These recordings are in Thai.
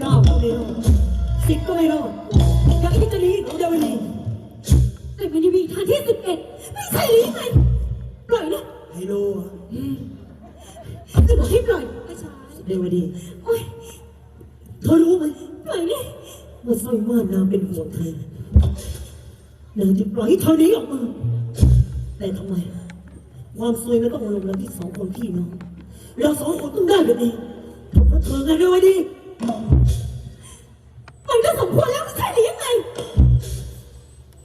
ก้าวก็ไม่รอดสิบก็ไม่รอดยังคิดจะหนีหนูเดวินีแต่มันยังมีทางที่สิบเอ็ดไม่ใช่หรือไงปล่อยนะไฮโลอะจะบอกให้ปล่อยไม่ใช่เดวินีโอ๊ยเธอรู้ไหมปล่อยนะว่าสร้อยม่านนางเป็นห่วงเธอนางจะปล่อยให้เธอหนีออกมา แต่ทำไม ความซวยมันต้องมาลงเราที่สองคนพี่น้องเราสองคนต้องได้แบบนี้ เพราะเธอไงเดวินีมันก็สมควรแล้วไม่ใช่หรือยังไง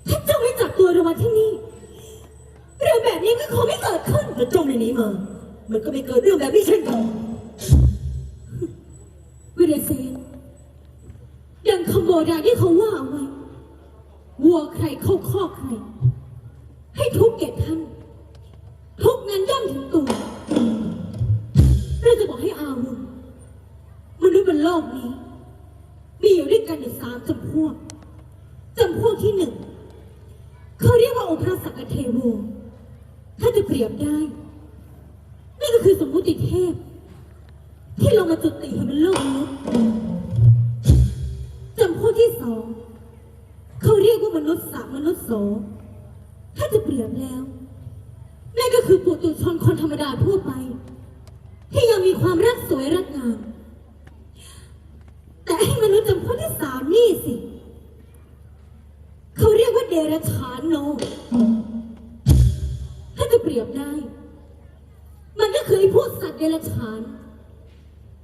ถ้าเจ้าไม่จับตัวเรามาที่นี่ เรื่องแบบนี้ก็คงไม่เกิดขึ้นแต่เจ้าในนี้มา มันก็ไม่เกิดเรื่องแบบนี้เช่นกันวิเดเซนดังคำโบราณที่เขาว่าเอาไว้วัวใครเข้าคอกใคร ให้ทุกเก็บท่านามจำพวกจำพวกที่หนึ่งเขาเรียกว่าองค์พระสักเทโวถ้าจะเปรียบได้นั่นก็คือสมมุติเทพ ที่ลงมาจุติให้มันโลกมนุษย์ วกสัตว์เดรัจฉาน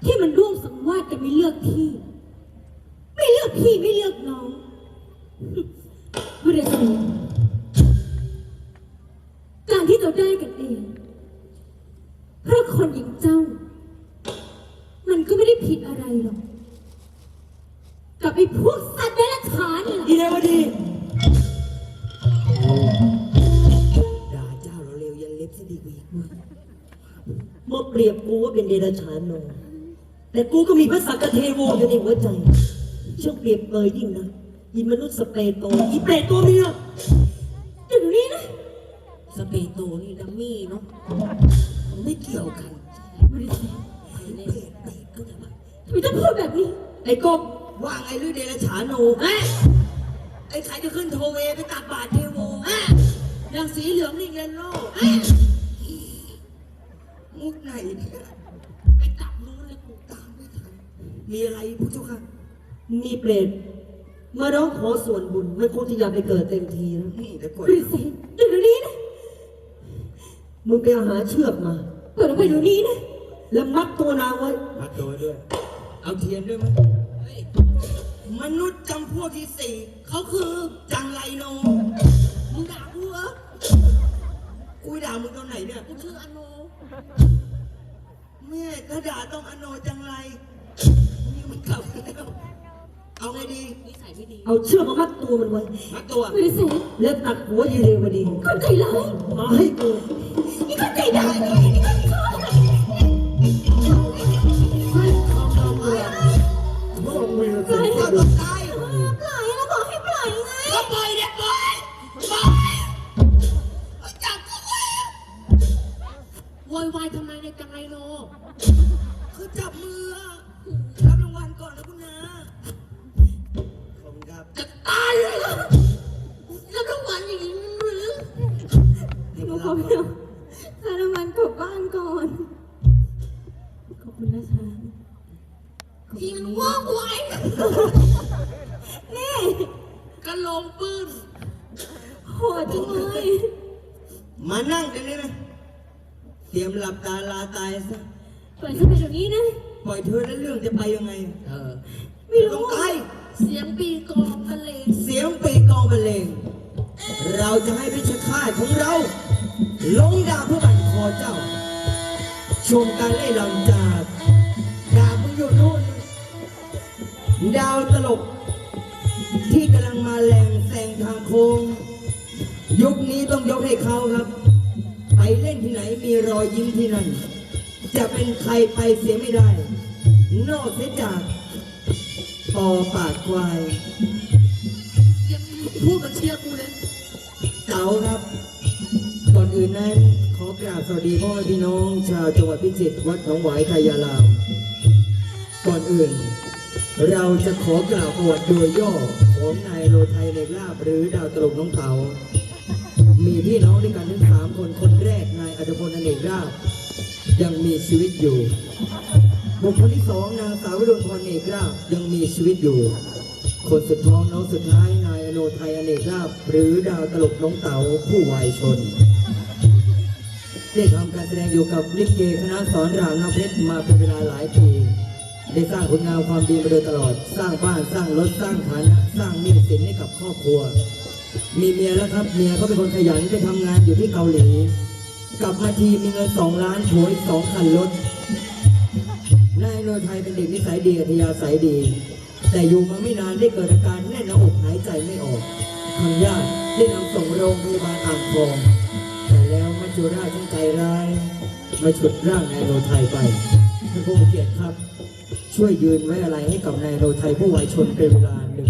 ที่มันร่วมสังวาสกันไม่เลือกที่ ไม่เลือกพี่ไม่เลือกน้องบริสุทธิ์การที่เราได้กันเองเพราะคนอย่างเจ้า มันก็ไม่ได้ผิดอะไรหรอก กับไอ้พวกสัตว์เดรัจฉานนี่แหละอีเดวดีด่าเจ้าเราเร็วยันเล็บซะดีกว่าอีก มึงเมื่อเปรียบกูว่าเป็นเดรัจฉานโนแต่กูก็มีพระสักกะเทโวอยู่ในหัวใจช่างเปรียบเปรยยิ่งนะยินมนุษย์สเปรโตอีเปรตตัวเมียเดี๋ยวนี้นะสเปโตนี่ดัมมี่เนาะมันไม่เกี่ยวกันบริสุทธิ์ไปเล่นเตะก็ได้ปะทำไมจะพูดแบบนี้ ไอ้กบว่าไงลือเดรฉานโนเอ้ยไอ้ใครจะขึ้นโทเวไปตักบาตรเทโวเอ้ยอย่างสีเหลืองนี่เยนโลเอ้ยมุกไหน เนี่ยไปตักนู้นเลยกูตามไม่ทันมีอะไรผู้เจ้าค่ะมีเปรตมาร้องขอส่วนบุญมันคงจะอยากไปเกิดเต็มทีแล้วนี่เดี๋ยวกดบริสุทธิ์เดี๋ยวนี้นะมึงไปเอาหาเชือกมา เปิดออกไปเดี๋ยวนี้นะ แล้วมัดตัวนางไว้มัดตัวด้วย เอาเทียนด้วยมั้ยเฮ้ยมนุษย์จำพวกที่สี่เขาคือจังไรโนมึงด่ากูเหรอกูด่ามึงตอนไหนเนี่ยกูชื่ออโนแม่ ถ้าด่าต้องอโนจังไรนี่มันกลับแล้วเอาไงดีนิสัยไม่ดีเอาเชือกมามัดตัวมันไว้มัดตัวบริสุทธิ์แล้วตัดหัวยีเรวดีคนใจร้ายมาให้กูนี่คนใจร้ายนี่คนชอบพวกมึงปล่อยเอาปตัวตายล่อยแล้วบอกให้ปล่อยไงก็ปล่อยเนี่ยปล่อยปล่อยเอาจับกูไว้โวยวายทำไม ให้หนูมาขอรับไปเอาค่าน้ำมันกลับบ้านก่อน ขอบคุณนะคะขอบที่คุมัณนนี่ว่องไวนี่กระโหลงปืนโหดจังเลย มานั่งตรงนี้นะเตรียมหลับตาลาตายซะปล่อยฉันไปเดี๋ยวนี้นะ ปล่อยเธอแล้วเรื่องจะไปยังไง เออ ไม่ต้รู้องตายเสียงปีกลองบรรเลง เสียงปีกองบรรเลง เราจะให้พิชฆาตของเรา ลงดาบเพื่อบันคอเจ้า ชมการไล่ลำจากดาบมึงอยู่นู่น ดาวตลก ที่กำลังมาแรงแซงทางโค้ง ยุคนี้ต้องยกให้เขาครับ ไปเล่นที่ไหนมีรอยยิ้มที่นั่น จะเป็นใครไปเสียไม่ได้ นอกเสียจากปอปากควาย ยังพูดกับเชียร์กูเลยเต๋าครับ ก่อนอื่นนั้น ขอกราบสวัสดีพ่อพี่น้องชาวจังหวัดพิจิตรวัดหนองหวายไทยารามก่อนอื่น เราจะขอกล่าวประวัติโดยย่อของนายโรไทยในลาบหรือดาวตลกน้องเตามีพี่น้องด้วยกันทั้งสามคนคนแรกนายอัจพลอเนกราบยังมีชีวิตอยู่บุคคลที่สองนางสาววิรุณพรเอกราบยังมีชีวิตอยู่ คนสุดท้องน้องสุดท้ายนายอโนไทยอเนกราบหรือดาวตลกน้องเต๋าผู้วายชน ได้ทำการแสดงอยู่กับลิเกคณะสอนรามน้ำเพชรมาเป็นเวลาหลายปีได้สร้างผลงานความดีมาโดยตลอด สร้างบ้านสร้างรถสร้างฐานะสร้างหนี้สินให้กับครอบครัว มีเมียแล้วครับเมียเขาเป็นคนขยันไปทำงานอยู่ที่เกาหลี กลับมาทีมีเงินสองล้านผัวอีกสองคันรถนายโนไทยเป็นเด็กนิสัยดีอัธยาศัยดี แต่อยู่มาไม่นานได้เกิดอาการแน่นหน้าอกหายใจไม่ออกทางญาติได้นำส่งโรงพยาบาลอ่างทอง จจุราชทั้งใจร้ายมาฉุดร่างนายโรไทยไปท่านผู้เกียรติครับ ช่วยยืนไว้อะไรให้กับนายโรไทยผู้วัยชนเป็นเวลาหนึ่ง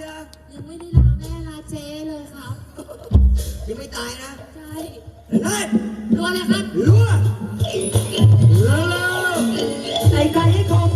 กาศเชียร์ยังไม่ได้ลาแม่ลาเจเลยครับยังไม่ตายนะ ใช่นั่นรัวเลยครับรัวไอ้ไก่ไอ้กบ